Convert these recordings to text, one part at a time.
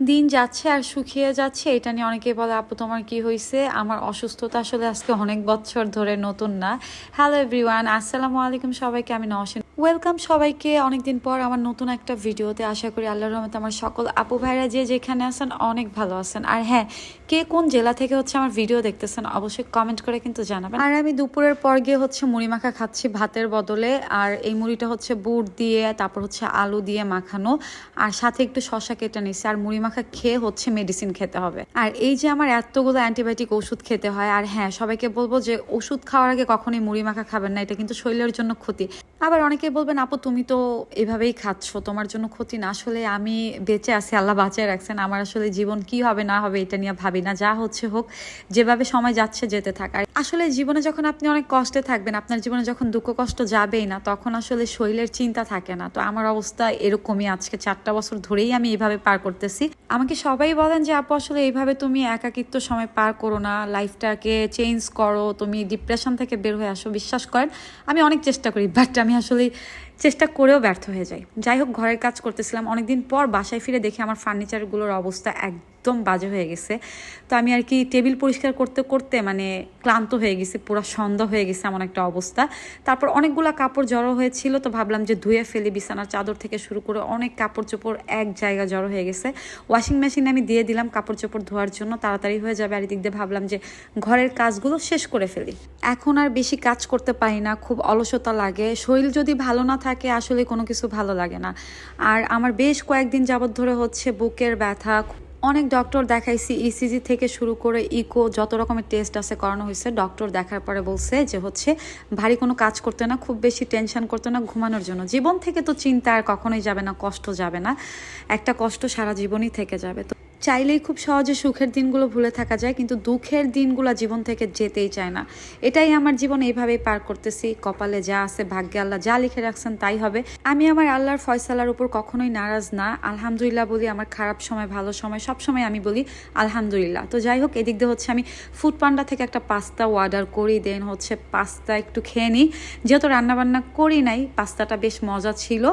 দিন যাচ্ছে আর শুকিয়ে যাচ্ছে, এটা নিয়ে অনেকে বলে, আপু, তোমার কি হয়েছে আমার অসুস্থতা আসলে আজকে অনেক বছর ধরে নতুন না। হ্যালো এভরিওয়ান আসসালামু আলাইকুম সবাইকে, আমি নওশিন। ওয়েলকাম সবাইকে। অনেকদিন পর আমার নতুন একটা ভিডিওতে আশা করি আল্লাহর রহমতে আমার সকল আপু ভাইরা যে যেখানে আছেন অনেক ভালো আছেন। আর হ্যাঁ কে কোন জেলা থেকে হচ্ছে আমার ভিডিও দেখতেছেন অবশ্যই কমেন্ট করে কিন্তু জানাবেন। আর আমি দুপুরের পর গিয়ে হচ্ছে মুড়ি মাখা খাচ্ছি ভাতের বদলে। আর এই মুড়িটা হচ্ছে বুট দিয়ে, তারপর হচ্ছে আলু দিয়ে মাখানো। আর সাথে একটু শশা কেটে নিচ্ছে আর মুড়ি মাখা খেয়ে হচ্ছে মেডিসিন খেতে হবে। আর এই যে আমার এতগুলো অ্যান্টিবায়োটিক ওষুধ খেতে হয়, আর হ্যাঁ সবাইকে বলব যে ওষুধ খাওয়ার আগে কখনোই মুড়ি মাখা খাবেন না। এটা কিন্তু শরীরের জন্য ক্ষতি। আবার অনেকে বলবেন, আপু, তুমি তো এভাবেই খাচ্ছ, তোমার জন্য ক্ষতি না। আসলে আমি বেঁচে আছি, আল্লাহ বাঁচায় রাখছেন। আমার আসলে জীবন কি হবে, না হবে, এটা নিয়ে ভাবি না। যা হচ্ছে হোক, যেভাবে সময় যাচ্ছে, যেতে থাক। আর আসলে জীবনে যখন আপনি অনেক কষ্টে থাকবেন, আপনার জীবনে যখন দুঃখ কষ্ট যাবেই না, তখন আসলে শরীরের চিন্তা থাকে না। তো আমার অবস্থা এরকমই। আজকে চারটা বছর ধরেই আমি এভাবে পার করতেছি। আমাকে সবাই বলেন যে, আপু, আসলে এইভাবে তুমি একাকিত্ব সময় পার করো না। লাইফটাকে চেঞ্জ করো। তুমি ডিপ্রেশন থেকে বের হয়ে আসো। বিশ্বাস করেন, আমি অনেক চেষ্টা করি বাট আমি আসলে চেষ্টা করেও ব্যর্থ হয়ে যাই। যাই হোক, ঘরের কাজ করতেছিলাম। অনেকদিন পর বাসায় ফিরে দেখে আমার ফার্নিচারগুলোর অবস্থা একদম বাজে হয়ে গেছে। তো আমি আর কি টেবিল পরিষ্কার করতে করতে মানে ক্লান্ত হয়ে গেছি, পুরো সন্ধ্যা হয়ে গেছে এমন একটা অবস্থা। তারপর অনেকগুলো কাপড় জড়ো হয়েছিল, তো ভাবলাম যে ধুয়ে ফেলি, বিছানার চাদর থেকে শুরু করে অনেক কাপড় চোপড় এক জায়গা জড়ো হয়ে গেছে। ওয়াশিং মেশিনে আমি দিয়ে দিলাম কাপড় চোপড় ধোয়ার জন্য, তাড়াতাড়ি হয়ে যাবে। আর এদিক দিয়ে ভাবলাম যে ঘরের কাজগুলো শেষ করে ফেলি। এখন আর বেশি কাজ করতে পারি না, খুব অলসতা লাগে। শরীর যদি ভালো না থাকে, আসলে কোনো কিছু ভালো লাগে না। আর আমার বেশ কয়েকদিন যাবত ধরে হচ্ছে বুকের ব্যথা অনেক ডক্টর দেখাইছি ইসিজি থেকে শুরু করে ইকো যত রকমের টেস্ট আছে করানো হয়েছে ডক্টর দেখার পরে বলছে যে হচ্ছে ভারী কোনো কাজ করতে না, খুব বেশি টেনশন করতে না, ঘুমানোর জন্য। জীবন থেকে তো চিন্তা আর কখনোই যাবে না, কষ্ট যাবে না। একটা কষ্ট সারা জীবনই থেকে যাবে। তো চাইলেই খুব সহজে সুখের দিনগুলো ভুলে থাকা যায়, কিন্তু দুঃখের দিনগুলো জীবন থেকে যেতেই চায় না। এটাই আমার জীবন এইভাবেই পার করতেছি। কপালে যা আছে, ভাগ্যে আল্লাহ যা লিখে রাখছেন তাই হবে। আমি আমার আল্লাহর ফয়সালার উপর কখনোই নারাজ না। আলহামদুলিল্লাহ বলি, আমার খারাপ সময়, ভালো সময়, সব সময় আমি বলি, আলহামদুলিল্লাহ। তো যাই হোক, এদিক দিয়ে হচ্ছে আমি ফুড পান্ডা থেকে একটা পাস্তা অর্ডার করি দেন হচ্ছে পাস্তা একটু খেয়ে নিই। যেহেতু রান্নাবান্না করি নাই পাস্তাটা বেশ মজা ছিল।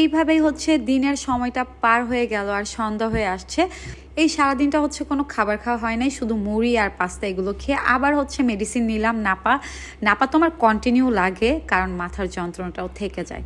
এইভাবেই হচ্ছে দিনের সময়টা পার হয়ে গেল আর সন্ধ্যা হয়ে আসছে। এই সারাদিনটা হচ্ছে কোনো খাবার খাওয়া হয় নাই, শুধু মুড়ি আর পাস্তা এগুলো খেয়ে আবার হচ্ছে মেডিসিন নিলাম নাপা। নাপা তো আমার কন্টিনিউ লাগে, কারণ মাথার যন্ত্রণাটাও থেকে যায়।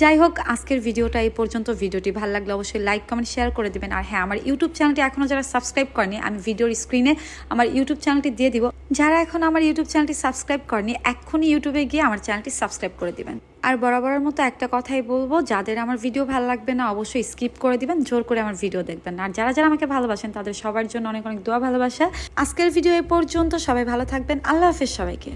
যাই হোক, আজকের ভিডিওটা এই পর্যন্ত। ভিডিওটি ভালো লাগলে অবশ্যই লাইক কমেন্ট শেয়ার করে দিবেন। আর হ্যাঁ আমার ইউটিউব চ্যানেলটি এখনও যারা সাবস্ক্রাইব করেনি, আমি ভিডিওর স্ক্রিনে আমার ইউটিউব চ্যানেলটি দিয়ে দিব। যারা এখন আমার ইউটিউব চ্যানেলটি সাবস্ক্রাইব করেনি, এক্ষুনি ইউটিউবে গিয়ে আমার চ্যানেলটি সাবস্ক্রাইব করে দিবেন। আর বরাবরের মতো একটা কথাই বলব, যাদের আমার ভিডিও ভালো লাগবে না, অবশ্যই স্কিপ করে দিবেন, জোর করে আমার ভিডিও দেখবেন। আর যারা যারা আমাকে ভালোবাসেন, তাদের সবার জন্য অনেক অনেক দোয়া, ভালোবাসা। আজকের ভিডিও এ পর্যন্ত সবাই ভালো থাকবেন, আল্লাহ হাফেজ সবাইকে।